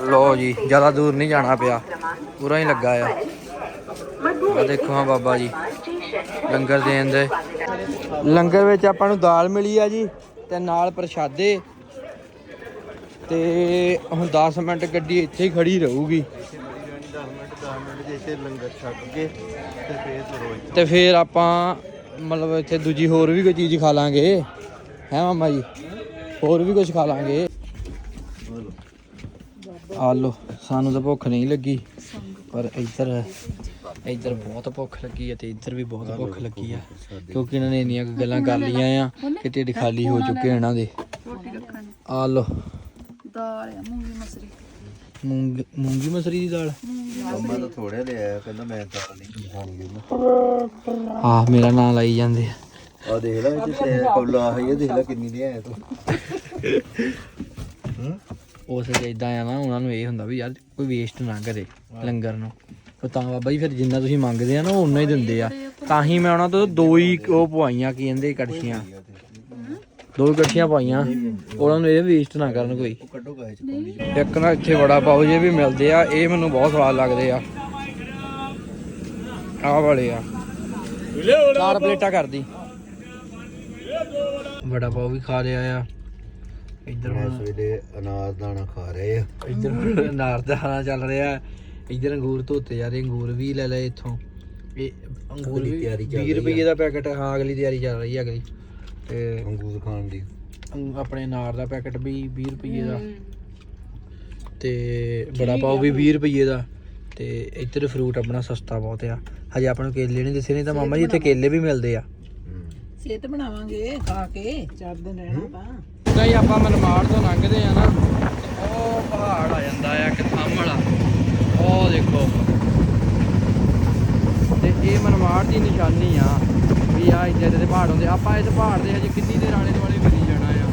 ਲੋ ਜੀ, ਜ਼ਿਆਦਾ ਦੂਰ ਨਹੀਂ ਜਾਣਾ ਪਿਆ। ਪੂਰਾ ਹੀ ਲੱਗਾ ਆ। ਆ ਦੇਖੋ ਹਾਂ ਬਾਬਾ ਜੀ, ਲੰਗਰ ਦੇਣ ਦੇ ਲੰਗਰ ਵਿੱਚ ਆਪਾਂ ਨੂੰ ਦਾਲ ਮਿਲੀ ਆ ਜੀ ਤੇ ਨਾਲ ਪ੍ਰਸ਼ਾਦੇ। ਤੇ ਹੁਣ 10 ਮਿੰਟ ਗੱਡੀ ਇੱਥੇ ਹੀ ਖੜੀ ਰਹੂਗੀ। ਤੇ ਫੇਰ ਫਿਰ ਆਪਾਂ ਮਤਲਬ ਇੱਥੇ ਦੂਜੀ ਹੋਰ ਵੀ ਕੋਈ ਚੀਜ਼ ਖਾ ਲਾਂਗੇ। ਹੈ ਮਾਮਾ ਜੀ? ਹੋਰ ਵੀ ਕੁਝ ਖਾ ਲਾਂਗੇ। ਆ ਲੋ ਸਾਨੂੰ ਤਾਂ ਭੁੱਖ ਨਹੀਂ ਲੱਗੀ। ਪਰ ਇੱਧਰ ਇੱਧਰ ਬਹੁਤ ਭੁੱਖ ਲੱਗੀ ਹੈ ਤੇ ਇੱਧਰ ਵੀ ਬਹੁਤ ਭੁੱਖ ਲੱਗੀ ਆ। ਕਿਉਂਕਿ ਇਹਨਾਂ ਨੇ ਇੰਨੀਆਂ ਕੁ ਗੱਲਾਂ ਕਰ ਲੀਆਂ ਆ ਕਿ ਢਿੱਡ ਖਾਲੀ ਹੋ ਚੁੱਕੇ ਇਹਨਾਂ ਦੇ। ਆ ਲੋ ਦਾਲ ਆ ਮੂੰਗੀ ਮਸਰੀ। ਮੂੰਗੀ ਮੂੰਗੀ ਮਸਰੀ ਦੀ ਦਾਲ? ਮੰਮਾ ਤਾਂ ਥੋੜੇ ਲਿਆ ਕਹਿੰਦਾ ਮੈਂ ਤਾਂ ਨਹੀਂ ਖਾਣੀ ਨਾ ਆਹ ਮੇਰਾ ਨਾਂ ਲਾਈ ਜਾਂਦੇ ਆ। ਆ ਦੇਖ ਲੈ ਜਿੱਥੇ ਕੋਲਾ ਆਈ ਇਹ ਦੇਖ ਲੈ ਕਿੰਨੀ ਦੀ ਆਇਆ ਤੂੰ। ਹੂੰ? ਉਸ ਵੇਲੇ ਇਦਾਂ ਆ ਨਾ ਉਹਨਾਂ ਨੂੰ ਇਹ ਹੁੰਦਾ ਵੀ ਯਾਰ ਕੋਈ ਵੇਸਟ ਨਾ ਕਰੇ ਲੰਗਰ ਨੂੰ। ਉਹ ਤਾਂ ਬਾਬਾ ਜੀ ਫਿਰ ਜਿੰਨਾ ਤੁਸੀਂ ਮੰਗਦੇ ਆ ਨਾ ਉਹ ਉਨਾ ਹੀ ਦਿੰਦੇ ਆ। ਤਾਂ ਹੀ ਮੈਂ ਉਹਨਾਂ ਤੋਂ ਦੋ ਹੀ ਉਹ ਪਵਾਈਆਂ ਕੀ ਕਹਿੰਦੇ ਕੜਛੀਆਂ ਦੋ ਕੜਛੀਆਂ ਪਾਈਆਂ ਉਹਨਾਂ ਨੂੰ ਇਹ ਵੇਸਟ ਨਾ ਕਰਨ ਕੋਈ। ਇੱਕ ਨਾ ਇੱਥੇ ਵੜਾ ਪਾਓ ਜੇ ਵੀ ਮਿਲਦੇ ਆ ਇਹ ਮੈਨੂੰ ਬਹੁਤ ਸਵਾਦ ਲੱਗਦੇ ਆ। ਆਹ ਵਾਲੇ ਆ। ਚਾਰ ਪਲੇਟਾਂ ਕਰਦੀ। ਵੜਾ ਪਾਓ ਵੀ ਖਾ ਲਿਆ ਆ। ਇੱਧਰ ਹੁਣ ਵੇਲੇ ਅਨਾਰ ਦਾਣਾ ਖਾ ਰਹੇ ਆ। ਇੱਧਰ ਹੁਣ ਅਨਾਰ ਦਾ ਖਾਣਾ ਚੱਲ ਰਿਹਾ ਇੱਧਰ ਅੰਗੂਰ ਧੋਤੇ ਜਾ ਰਹੇ ਅੰਗੂਰ ਵੀ ਲੈ ਲਏ ਇੱਥੋਂ। ਇਹ ਅੰਗੂਰ ਅਗਲੀ ਵੀ ਤਿਆਰੀ ਚੱਲ 20 ਰਹੀ ਆ। ਰੁਪਏ ਦਾ ਪੈਕਟ ਹਾਂ ਅਗਲੀ ਤਿਆਰੀ ਚੱਲ ਰਹੀ ਹੈ ਅਗਲੀ। ਤੇ ਅੰਗੂਰ ਖਾਣ ਦੀ। ਅੰਗ- ਆਪਣੇ ਅਨਾਰ ਦਾ ਪੈਕਟ ਵੀ 20 ਰੁਪਏ ਦਾ। ਤੇ ਬੜਾ ਪਾਓ ਵੀ 20 ਰੁਪਏ ਦਾ। ਤੇ ਇੱਧਰ ਫਰੂਟ ਆਪਣਾ ਸਸਤਾ ਬਹੁਤ ਆ। ਹਜੇ ਆਪਾਂ ਨੂੰ ਕੇਲੇ ਨਹੀਂ ਦਿੱਸੇ ਨਹੀਂ ਤਾਂ ਮਾਮਾ ਜੀ ਇੱਥੇ ਕੇਲੇ ਵੀ ਮਿਲਦੇ ਆ। ਸਿਹਤ ਬਣਾਵਾਂਗੇ ਖਾ ਕੇ ਚਾਰ ਦਿਨ ਰਹਿਣਾ ਤਾਂ ਹੀ ਆਪਾਂ ਮਨਮਾੜ ਤੋਂ ਲੰਘਦੇ ਆ ਨਾ ਤੇ ਉਹ ਪਹਾੜ ਆ ਜਾਂਦਾ ਆ ਇੱਕ ਥੰਮ ਵਾਲਾ ਉਹ ਤੇ ਇਹ ਮਨਮਾੜ ਦੀ ਨਿਸ਼ਾਨੀ ਆ ਵੀ ਆ ਇੱਥੇ ਦੇ ਪਹਾੜ ਹੁੰਦੇ। ਆਪਾਂ ਇਸ ਪਹਾੜ ਦੇ ਹਜੇ ਕਿੰਨੀ ਦੇਰ ਆਲੇ ਦੁਆਲੇ ਫਿਰੀ ਜਾਣਾ ਆ।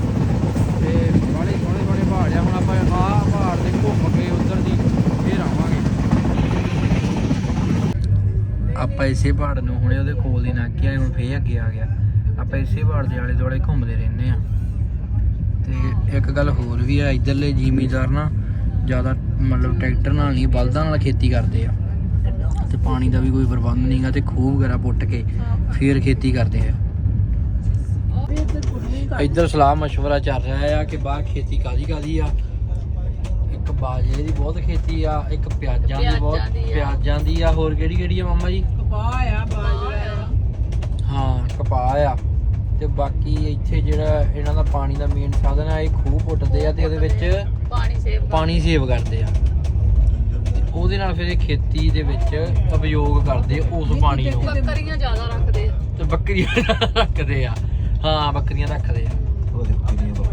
ਤੇ ਬੜੇ ਸੋਹਣੇ ਸੋਹਣੇ ਪਹਾੜ ਆ। ਹੁਣ ਆਪਾਂ ਆਹ ਪਹਾੜ ਦੇ ਘੁੰਮ ਕੇ ਉਧਰ ਦੀ ਫੇਰ ਆਵਾਂਗੇ। ਆਪਾਂ ਇਸੇ ਪਹਾੜ ਨੂੰ ਹੁਣੇ ਉਹਦੇ ਕੋਲ ਦੀ ਲੰਘ ਆਏ, ਹੁਣ ਫੇਰ ਅੱਗੇ ਆ ਗਿਆ। ਆਪਾਂ ਇਸੇ ਪਹਾੜ ਦੇ ਆਲੇ ਦੁਆਲੇ ਘੁੰਮਦੇ ਰਹਿੰਦੇ ਆ। ਤੇ ਇੱਕ ਗੱਲ ਹੋਰ ਵੀ ਆ, ਇਧਰਲੇ ਜ਼ਿਮੀਦਾਰ ਨਾ ਜ਼ਿਆਦਾ ਮਤਲਬ ਟਰੈਕਟਰ ਨਾਲ ਨਹੀਂ ਬਲਦਾਂ ਨਾਲ ਖੇਤੀ ਕਰਦੇ ਆ ਤੇ ਪਾਣੀ ਦਾ ਵੀ ਕੋਈ ਪ੍ਰਬੰਧ ਨਹੀਂਗਾ ਤੇ ਖੂਹ ਵਗੈਰਾ ਪੁੱਟ ਕੇ ਫੇਰ ਖੇਤੀ ਕਰਦੇ ਆ ਇੱਧਰ ਸਲਾਹ مشورہ ਚੱਲ ਰਿਹਾ ਆ ਕਿ ਬਾਹਰ ਖੇਤੀ ਕਾਦੀ ਕਾਦੀ ਆ ਇੱਕ ਬਾਜਰੇ ਦੀ ਬਹੁਤ ਖੇਤੀ ਆ ਇੱਕ ਪਿਆਜ਼ਾਂ ਦੀ ਬਹੁਤ ਪਿਆਜ਼ਾਂ ਦੀ ਆ। ਪਿਆਜ਼ਾਂ ਦੀ ਆ ਹੋਰ ਕਿਹੜੀ ਕਿਹੜੀ ਆ ਮਾਮਾ ਜੀ ਕਪਾਹ ਆ ਬਾਜਰਾ ਆ ਹਾਂ ਕਪਾਹ ਆ ਤੇ ਬਾਕੀ ਇੱਥੇ ਜਿਹੜਾ ਇਹਨਾਂ ਦਾ ਪਾਣੀ ਦਾ ਮੇਨ ਸਾਧਨ ਆ ਇਹ ਖੂਹ ਪੁੱਟਦੇ ਆ ਤੇ ਉਹਦੇ ਵਿੱਚ ਪਾਣੀ ਸੇਵ ਪਾਣੀ ਸੇਵ ਕਰਦੇ ਆ। ਤੇ ਉਹਦੇ ਨਾਲ ਫਿਰ ਇਹ ਖੇਤੀ ਦੇ ਵਿੱਚ ਉਪਯੋਗ ਕਰਦੇ ਉਸ ਪਾਣੀ ਨੂੰ। ਬੱਕਰੀਆਂ ਜ਼ਿਆਦਾ ਰੱਖਦੇ ਆ। ਤੇ ਬੱਕਰੀਆਂ ਰੱਖਦੇ ਆ। ਹਾਂ ਬੱਕਰੀਆਂ ਰੱਖਦੇ ਆ।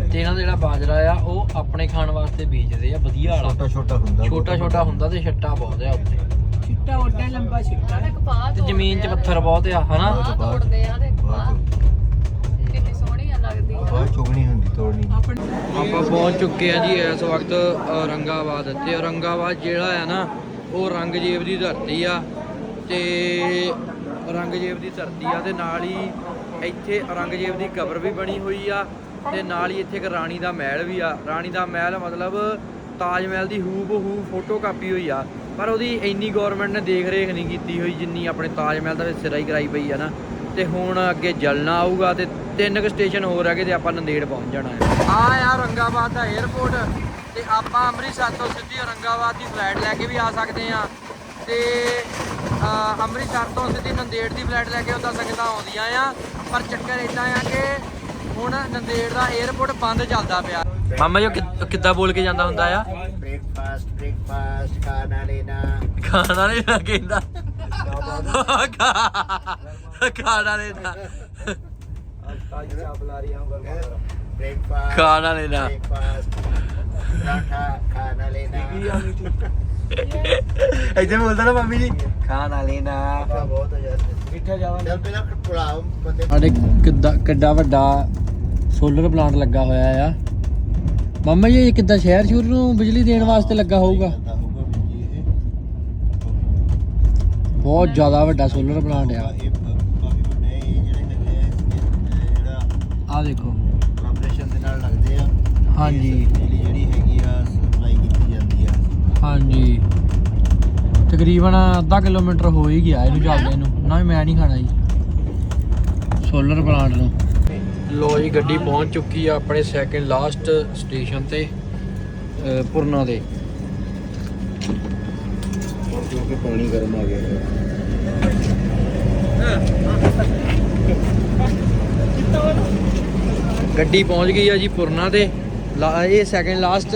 ਤੇ ਇਹਨਾਂ ਦਾ ਜਿਹੜਾ ਬਾਜਰਾ ਆ ਉਹ ਆਪਣੇ ਖਾਣ ਵਾਸਤੇ ਬੀਜਦੇ ਆ ਵਧੀਆ ਵਾਲਾ। ਛੋਟਾ ਛੋਟਾ ਹੁੰਦਾ ਛੋਟਾ ਛੋਟਾ ਹੁੰਦਾ ਤੇ ਛੱਟਾ ਬਹੁਤ ਆ ਉੱਤੇ ਚਿੱਟਾ ਓਡਾ ਲੰਬਾ ਚਿੱਟਾ ਕਪਾਹ ਤੇ ਜ਼ਮੀਨ 'ਚ ਪੱਥਰ ਬਹੁਤ ਆ ਹਨਾ? ਤੋੜਦੇ ਆ ਤੇ ਕਪਾਹ ਕਿੰਨੀ ਸੋਹਣੀ ਆ ਲੱਗਦੀ ਆ। ਬਹੁਤ ਚੁਗਣੀ ਹੁੰਦੀ ਤੋੜਨੀ ਆਪਾਂ ਪਹੁੰਚ ਚੁੱਕੇ ਆ ਜੀ ਇਸ ਵਕਤ ਔਰੰਗਾਬਾਦ ਤੇ ਔਰੰਗਾਬਾਦ ਜਿਹੜਾ ਆ ਨਾ, ਉਹ ਰੰਗਜੇਬ ਦੀ ਧਰਤੀ ਆ ਤੇ ਔਰੰਗਜੇਬ ਦੀ ਧਰਤੀ ਆ ਤੇ ਨਾਲ ਹੀ ਇੱਥੇ ਔਰੰਗਜੇਬ ਦੀ ਕਬਰ ਵੀ ਬਣੀ ਹੋਈ ਆ ਤੇ ਨਾਲ ਹੀ ਇੱਥੇ ਇੱਕ ਰਾਣੀ ਦਾ ਮਹਿਲ ਵੀ ਆ। ਰਾਣੀ ਦਾ ਮਹਿਲ ਮਤਲਬ ਤਾਜ ਮਹਿਲ ਦੀ ਹੂ ਬਹੂ ਫੋਟੋ ਕਾਪੀ ਹੋਈ ਆ। ਪਰ ਉਹਦੀ ਇੰਨੀ ਗਵਰਨਮੈਂਟ ਨੇ ਦੇਖ ਰੇਖ ਨਹੀਂ ਕੀਤੀ ਹੋਈ ਜਿੰਨੀ ਆਪਣੇ ਤਾਜ ਮਹਿਲ ਦਾ ਵਿੱਚ ਸਿਰਾਈ ਕਰਾਈ ਪਈ ਆ ਨਾ। ਤੇ ਹੁਣ ਅੱਗੇ ਜਲਣਾ ਆਊਗਾ ਤੇ ਤਿੰਨ ਕੁ ਸਟੇਸ਼ਨ ਹੋਰ ਹੈਗੇ ਤੇ ਆਪਾਂ ਨੰਦੇੜ ਪਹੁੰਚ ਜਾਣਾ ਹੈ। ਆ ਆ ਔਰੰਗਾਬਾਦ ਦਾ 에ਅਰਪੋਰਟ ਤੇ ਆਪਾਂ ਅੰਮ੍ਰਿਤਸਰ ਤੋਂ ਸਿੱਧੀ ਔਰੰਗਾਬਾਦ ਦੀ ਫਲਾਈਟ ਲੈ ਕੇ ਵੀ ਆ ਸਕਦੇ ਆ ਤੇ ਅੰਮ੍ਰਿਤਸਰ ਤੋਂ ਸਿੱਧੀ ਨੰਦੇੜ ਦੀ ਫਲਾਈਟ ਲੈ ਕੇ ਉਦਾਂ ਸੰਗਤਾਂ ਆਉਂਦੀਆਂ ਆ। ਪਰ ਚੱਕਰ ਇਦਾਂ ਆ ਕਿ ਹੁਣ ਨੰਦੇੜ ਦਾ 에ਅਰਪੋਰਟ ਬੰਦ ਚੱਲਦਾ ਪਿਆ। ਮਾਮਾ ਜੀ ਕਿੱਦਾਂ ਬੋਲ ਕੇ ਜਾਂਦਾ ਹੁੰਦਾ ਆ? ਬ੍ਰੇਕਫਾਸਟ ਬ੍ਰੇਕਫਾਸਟ ਖਾਣਾ ਲੈਣਾ ਖਾਣਾ ਨਹੀਂ ਨਾ ਖਾਣਾ ਲੈਣਾ ਅੱਜ ਚਾਹ ਬੁਲਾ ਰਹੀ ਹਾਂ ਬ੍ਰੇਕਫਾਸਟ ਖਾਣਾ ਲੈਣਾ ਬ੍ਰੇਕਫਾਸਟ ਪਰਾਠਾ ਖਾਣਾ ਲੈਣਾ ਇੱਥੇ ਬੋਲਦਾ ਨਾ ਮੰਮੀ ਜੀ ਖਾਣਾ ਲੈਣਾ ਬਹੁਤ ਹੈ ਯਾਰ ਕਿੱਥੇ ਜਾਵਾਂਗੇ ਚੱਲ ਪਹਿਲਾਂ ਪੁਲਾਓ ਬੰਦੇ ਸਾਡੇ ਕਿੱਦਾਂ ਕਿੱਡਾ ਵੱਡਾ ਸੋਲਰ ਪਲਾਂਟ ਲੱਗਾ ਹੋਇਆ ਆ। ਮੰਮਾ ਜੀ ਇਹ ਕਿੱਦਾਂ ਸ਼ਹਿਰ ਸ਼ੁਰੂ ਨੂੰ ਬਿਜਲੀ ਦੇਣ ਵਾਸਤੇ ਲੱਗਾ ਹੋਊਗਾ? ਜਾਂਦਾ ਹੋਊਗਾ ਵੀ ਜੀ ਇਹ। ਬਹੁਤ ਜ਼ਿਆਦਾ ਵੱਡਾ ਸੋਲਰ ਪਲਾਂਟ ਆ। ਇਹ ਆ ਦੇਖੋ। ਕਾਰਪੋਰੇਸ਼ਨ ਦੇ ਨਾਲ ਲੱਗਦੇ ਆ। ਹਾਂਜੀ। ਬਿਜਲੀ ਜਿਹੜੀ ਹੈਗੀ ਆ ਸਪਲਾਈ ਕੀਤੀ ਜਾਂਦੀ ਆ। ਹਾਂਜੀ। ਤਕਰੀਬਨ ਅੱਧਾ ਕਿਲੋਮੀਟਰ ਹੋ ਹੀ ਗਿਆ ਇਹਨੂੰ ਚੱਲਦੇ ਨੂੰ। ਨਾ ਮੈਂ ਨਹੀਂ ਖਾਣਾ ਜੀ। ਸੋਲਰ ਪਲਾਂਟ ਨੂੰ। ਲੋ ਜੀ ਗੱਡੀ ਪਹੁੰਚ ਚੁੱਕੀ ਆ ਆਪਣੇ ਸੈਕਿੰਡ ਲਾਸਟ ਸਟੇਸ਼ਨ ਤੇ ਪੁਰਨਾ ਦੇ ਕਿਉਂਕਿ ਪਾਣੀ ਗਰਮ ਆ ਗਿਆ ਹੈ। ਗੱਡੀ ਪਹੁੰਚ ਗਈ ਆ ਜੀ ਪੁਰਨਾ ਤੇ। ਇਹ ਸੈਕਿੰਡ ਲਾਸਟ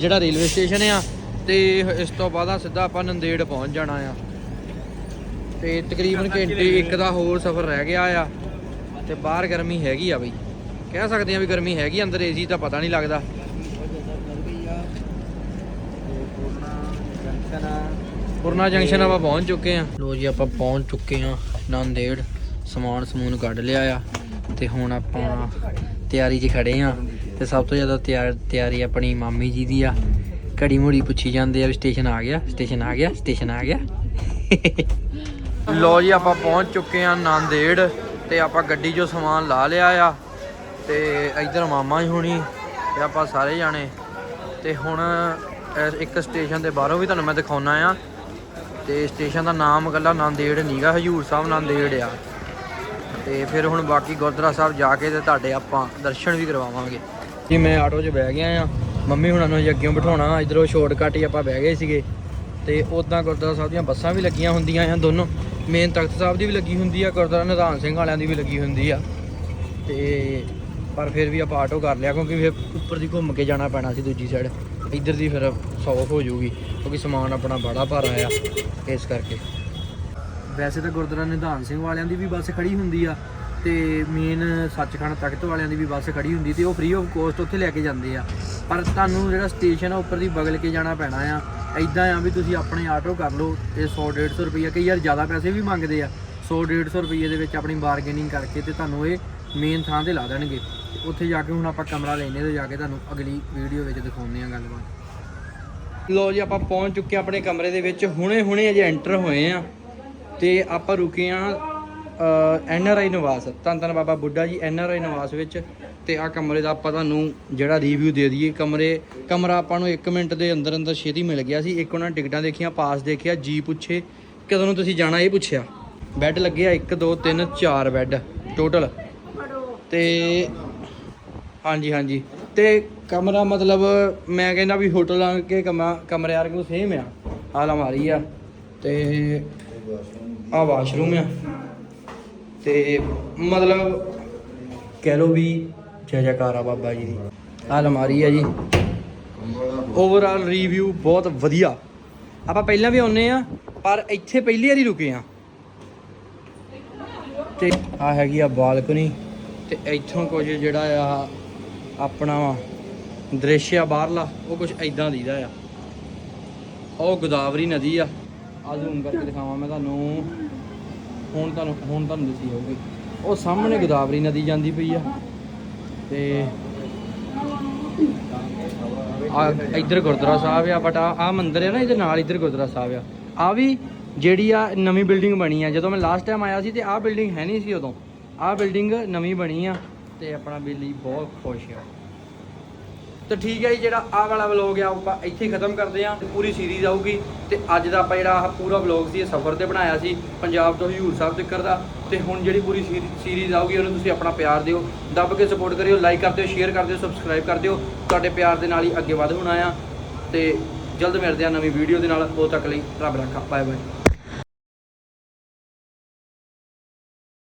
ਜਿਹੜਾ ਰੇਲਵੇ ਸਟੇਸ਼ਨ ਆ ਤੇ ਇਸ ਤੋਂ ਬਾਅਦ ਆ ਸਿੱਧਾ ਆਪਾਂ ਨੰਦੇੜ ਪਹੁੰਚ ਜਾਣਾ ਆ। ਤੇ ਤਕਰੀਬਨ ਘੰਟੇ ਇੱਕ ਦਾ ਹੋਰ ਸਫ਼ਰ ਰਹਿ ਗਿਆ ਆ। ਤੇ ਬਾਹਰ ਗਰਮੀ ਹੈਗੀ ਆ ਬਈ। ਕਹਿ ਸਕਦੇ ਆ ਵੀ ਗਰਮੀ ਹੈਗੀ ਅੰਦਰ ਏਸੀ ਤਾਂ ਪਤਾ ਨਹੀਂ ਲੱਗਦਾ। ਪੁਰਨਾ ਜੰਕਸ਼ਨ ਆਪਾਂ ਪਹੁੰਚ ਚੁੱਕੇ ਆ। ਲੋ ਜੀ ਆਪਾਂ ਪਹੁੰਚ ਚੁੱਕੇ ਆ ਨੰਦੇੜ। ਸਮਾਨ ਸਮੂਨ ਕੱਢ ਲਿਆ ਆ। ਤੇ ਹੁਣ ਆਪਾਂ ਤਿਆਰੀ 'ਚ ਖੜੇ ਆ ਤੇ ਸਭ ਤੋਂ ਜ਼ਿਆਦਾ ਤਿਆਰ ਤਿਆਰੀ ਆਪਣੀ ਮਾਮੀ ਜੀ ਦੀ ਆ। ਘੜੀ ਮੁੜੀ ਪੁੱਛੀ ਜਾਂਦੇ ਆ ਵੀ ਸਟੇਸ਼ਨ ਆ ਗਿਆ ਸਟੇਸ਼ਨ ਆ ਗਿਆ ਸਟੇਸ਼ਨ ਆ ਗਿਆ। ਲੋ ਜੀ ਆਪਾਂ ਪਹੁੰਚ ਚੁੱਕੇ ਆ ਨੰਦੇੜ ਤੇ ਆਪਾਂ ਗੱਡੀ 'ਚੋਂ ਸਮਾਨ ਲਾ ਲਿਆ ਆ ਤੇ ਇੱਧਰ ਮਾਮਾ ਜੀ ਹੁਣੀ ਤੇ ਆਪਾਂ ਸਾਰੇ ਜਾਣੇ। ਤੇ ਹੁਣ ਇੱਕ ਸਟੇਸ਼ਨ ਦੇ ਬਾਹਰੋਂ ਵੀ ਤੁਹਾਨੂੰ ਮੈਂ ਦਿਖਾਉਣਾ ਆ। ਤੇ ਸਟੇਸ਼ਨ ਦਾ ਨਾਮ ਇਕੱਲਾ ਨੰਦੇੜ ਨਹੀਂਗਾ ਹਜੂਰ ਸਾਹਿਬ ਨੰਦੇੜ ਆ। ਤੇ ਫਿਰ ਹੁਣ ਬਾਕੀ ਗੁਰਦੁਆਰਾ ਸਾਹਿਬ ਜਾ ਕੇ ਤੇ ਤੁਹਾਡੇ ਆਪਾਂ ਦਰਸ਼ਨ ਵੀ ਕਰਵਾਵਾਂਗੇ। ਕਿ ਮੈਂ ਆਟੋ 'ਚ ਬਹਿ ਗਿਆ ਆ, ਮੰਮੀ ਹੁਣਾਂ ਨੂੰ ਅੱਗੇ ਬਿਠਾਉਣਾ ਇਧਰੋਂ ਸ਼ਾਰਟਕਟ ਹੀ ਆਪਾਂ ਬਹਿ ਗਏ ਸੀਗੇ। ਤੇ ਉਦਾਂ ਗੁਰਦੁਆਰਾ ਸਾਹਿਬ ਦੀਆਂ ਬੱਸਾਂ ਵੀ ਲੱਗੀਆਂ ਹੁੰਦੀਆਂ ਆ ਦੋਨੋਂ ਮੇਨ ਤਖਤ ਸਾਹਿਬ ਦੀ ਵੀ ਲੱਗੀ ਹੁੰਦੀ ਆ, ਗੁਰਦੁਆਰਾ ਨਿਧਾਨ ਸਿੰਘ ਵਾਲਿਆਂ ਦੀ ਵੀ ਲੱਗੀ ਹੁੰਦੀ ਆ। ਤੇ ਪਰ ਫਿਰ ਵੀ ਆਪਾਂ ਆਟੋ ਕਰ ਲਿਆ, ਕਿਉਂਕਿ ਫਿਰ ਉੱਪਰ ਦੀ ਘੁੰਮ ਕੇ ਜਾਣਾ ਪੈਣਾ ਸੀ ਦੂਜੀ ਸਾਈਡ ਇੱਧਰ ਦੀ ਫਿਰ ਸੌਖ ਹੋ ਜਾਊਗੀ, ਕਿਉਂਕਿ ਸਮਾਨ ਆਪਣਾ ਬੜਾ ਭਾਰਾ ਆ, ਇਸ ਕਰਕੇ। ਵੈਸੇ ਤਾਂ ਗੁਰਦੁਆਰਾ ਨਿਧਾਨ ਸਿੰਘ ਵਾਲਿਆਂ ਦੀ ਵੀ ਬੱਸ ਖੜੀ ਹੁੰਦੀ ਆ ਤੇ ਮੇਨ ਸੱਚਖੰਡ ਤਖਤ ਵਾਲਿਆਂ ਦੀ ਵੀ ਬੱਸ ਖੜੀ ਹੁੰਦੀ ਤੇ ਉਹ ਫ੍ਰੀ ਆਫ ਕੋਸਟ ਉੱਥੇ ਲੈ ਕੇ ਜਾਂਦੇ ਆ। ਪਰ ਤੁਹਾਨੂੰ ਜਿਹੜਾ ਸਟੇਸ਼ਨ ਆ, ਉੱਪਰ ਦੀ ਬਗਲ ਕੇ ਜਾਣਾ ਪੈਣਾ ਆ। ਐਦਾਂ ਆ ਵੀ ਤੁਸੀਂ ਆਪਣੇ ਆਟੋ ਕਰ ਲਓ ਤੇ 100 150 ਰੁਪਈਆ, ਕਈ ਯਾਰ ਜ਼ਿਆਦਾ ਪੈਸੇ ਵੀ ਮੰਗਦੇ ਆ। 100 150 ਰੁਪਈਏ ਦੇ ਵਿੱਚ ਆਪਣੀ ਬਾਰਗੇਨਿੰਗ ਕਰਕੇ ਤੇ ਤੁਹਾਨੂੰ ਇਹ ਮੇਨ ਥਾਂ ਤੇ ਲਾ ਦੇਣਗੇ। ਤੇ ਉੱਥੇ ਜਾ ਕੇ ਹੁਣ ਆਪਾਂ ਕਮਰਾ ਲੈਨੇ ਤੇ ਜਾ ਕੇ ਤੁਹਾਨੂੰ ਅਗਲੀ ਵੀਡੀਓ ਵਿੱਚ ਦਿਖਾਉਂਦੇ ਆ ਗੱਲਬਾਤ। ਲੋ ਜੀ, ਆਪਾਂ ਪਹੁੰਚ ਚੁੱਕੇ ਆਪਣੇ ਕਮਰੇ ਦੇ ਵਿੱਚ। ਹੁਣੇ ਹੁਣੇ ਅਜੇ ਐਂਟਰ ਹੋਏ ਆ। ਤੇ ਆਪਾਂ ਰੁਕੇ ਆ ਐਨ ਆਰ ਆਈ ਨਿਵਾਸ। ਧੰਨ ਧੰਨ ਬਾਬਾ ਬੁੱਢਾ ਜੀ, ਐਨ ਆਰ ਆਈ ਨਿਵਾਸ ਵਿੱਚ। ਤੇ ਆ ਕਮਰੇ ਦਾ ਆਪਾਂ ਤੁਹਾਨੂੰ ਜਿਹੜਾ ਰਿਵਿਊ ਦੇ ਦਈਏ, ਕਮਰੇ, ਕਮਰਾ ਆਪਾਂ ਨੂੰ 1 ਮਿੰਟ ਦੇ ਅੰਦਰ ਅੰਦਰ ਛੇਤੀ ਮਿਲ ਗਿਆ ਸੀ। ਇੱਕ ਉਹਨਾਂ ਨੇ ਟਿਕਟਾਂ ਦੇਖੀਆਂ, ਪਾਸ ਦੇਖਿਆ, ਜੀ ਪੁੱਛੇ, ਕਦੋਂ ਨੂੰ ਤੁਸੀਂ ਜਾਣਾ ਇਹ ਪੁੱਛਿਆ? ਬੈੱਡ ਲੱਗੇ ਆ 1 2 3 4 ਬੈੱਡ ਟੋਟਲ ਤੇ ਹਾਂਜੀ ਹਾਂਜੀ। ਤੇ ਕਮਰਾ ਮਤਲਬ ਮੈਂ ਕਹਿੰਦਾ ਵੀ ਹੋਟਲ ਆ ਕੇ ਕਮਰਾ, ਕਮਰੇ ਵਰਗੂ ਸੇਮ ਆ। ਆ ਅਲਮਾਰੀ ਆ। ਤੇ ਆ ਵਾਸ਼ਰੂਮ ਆ। ਤੇ ਮਤਲਬ ਕਹਿ ਲੋ ਵੀ ਜੈ ਜੈਕਾਰ ਆ ਬਾਬਾ ਜੀ ਦੀ। ਆ ਅਲਮਾਰੀ ਆ ਜੀ। ਓਵਰਆਲ ਰਿਵਿਊ ਬਹੁਤ ਵਧੀਆ। ਆਪਾਂ ਪਹਿਲਾਂ ਵੀ ਆਉਨੇ ਆ ਪਰ ਇੱਥੇ ਪਹਿਲੀ ਵਾਰੀ ਰੁਕੇ ਆ ਤੇ ਆ ਹੈਗੀ ਆ ਬਾਲਕਨੀ। ਤੇ ਇੱਥੋਂ ਕੁਝ ਜਿਹੜਾ ਆ, ਆਪਣਾ ਦ੍ਰਿਸ਼ ਆ ਬਾਹਰਲਾ, ਉਹ ਕੁਝ ਐਦਾਂ ਦੀਦਾ ਆ। ਉਹ ਗੋਦਾਵਰੀ ਨਦੀ ਆ। ਆ ਜ਼ੂਮ ਕਰਕੇ ਦਿਖਾਵਾਂ ਮੈਂ ਤੁਹਾਨੂੰ। ਹੁਣ ਤੁਹਾਨੂੰ ਹੁਣ ਤੁਹਾਨੂੰ ਦਿਸੀ ਹੋਊਗੀ ਉਹ ਸਾਹਮਣੇ ਗੋਦਾਵਰੀ ਨਦੀ ਜਾਂਦੀ ਪਈ ਆ। ਤੇ ਆ ਇੱਧਰ ਗੁਰਦੁਆਰਾ ਸਾਹਿਬ ਆ ਬਟ ਆ ਮੰਦਿਰ ਹੈ ਨਾ, ਇਹਦੇ ਨਾਲ ਇੱਧਰ ਗੁਰਦੁਆਰਾ ਸਾਹਿਬ ਆ। ਆ ਵੀ ਜਿਹੜੀ ਆ ਨਵੀਂ ਬਿਲਡਿੰਗ ਬਣੀ ਆ। ਜਦੋਂ ਮੈਂ ਲਾਸਟ ਟਾਈਮ ਆਇਆ ਸੀ ਤੇ ਆ ਬਿਲਡਿੰਗ ਹੈ ਨਹੀਂ ਸੀ ਉਦੋਂ। ਆ ਬਿਲਡਿੰਗ ਨਵੀਂ ਬਣੀ ਆ ਤੇ ਆਪਣਾ ਬਿੱਲੀ ਬਹੁਤ ਖੁਸ਼ ਆ। ਤੇ ਠੀਕ ਹੈ ਜੀ, ਜਿਹੜਾ ਆਹ ਵਾਲਾ ਵਲੌਗ ਆ ਉਹ ਆਪਾਂ ਇੱਥੇ ਹੀ ਖਤਮ ਕਰਦੇ ਆ ਤੇ ਪੂਰੀ ਸੀਰੀਜ਼ ਆਊਗੀ। ਤੇ ਅੱਜ ਦਾ ਆਪਾਂ ਜਿਹੜਾ ਆਹ ਪੂਰਾ ਵਲੌਗ ਸੀ, ਇਹ ਸਫ਼ਰ ਤੇ ਬਣਾਇਆ ਸੀ, ਪੰਜਾਬ ਤੋਂ ਹਜੂਰ ਸਾਹਿਬ ਤੱਕ ਦਾ। ਤੇ ਹੁਣ ਜਿਹੜੀ ਪੂਰੀ ਸੀਰੀਜ਼ ਆਊਗੀ, ਉਹਨੂੰ ਤੁਸੀਂ ਆਪਣਾ ਪਿਆਰ ਦਿਓ, ਦੱਬ ਕੇ ਸਪੋਰਟ ਕਰਿਓ ਲਾਈਕ ਕਰ ਦਿਓ ਸ਼ੇਅਰ ਕਰ ਦਿਓ ਸਬਸਕ੍ਰਾਈਬ ਕਰ ਦਿਓ। ਤੁਹਾਡੇ ਪਿਆਰ ਦੇ ਨਾਲ ਹੀ ਅੱਗੇ ਵਧ ਹੋਣਾ ਆ। ਤੇ ਜਲਦ ਮਿਲਦੇ ਆ ਨਵੀਂ ਵੀਡੀਓ ਦੇ ਨਾਲ। ਉਦੋਂ ਤੱਕ ਲਈ ਰੱਬ ਰੱਖਾ। Bye bye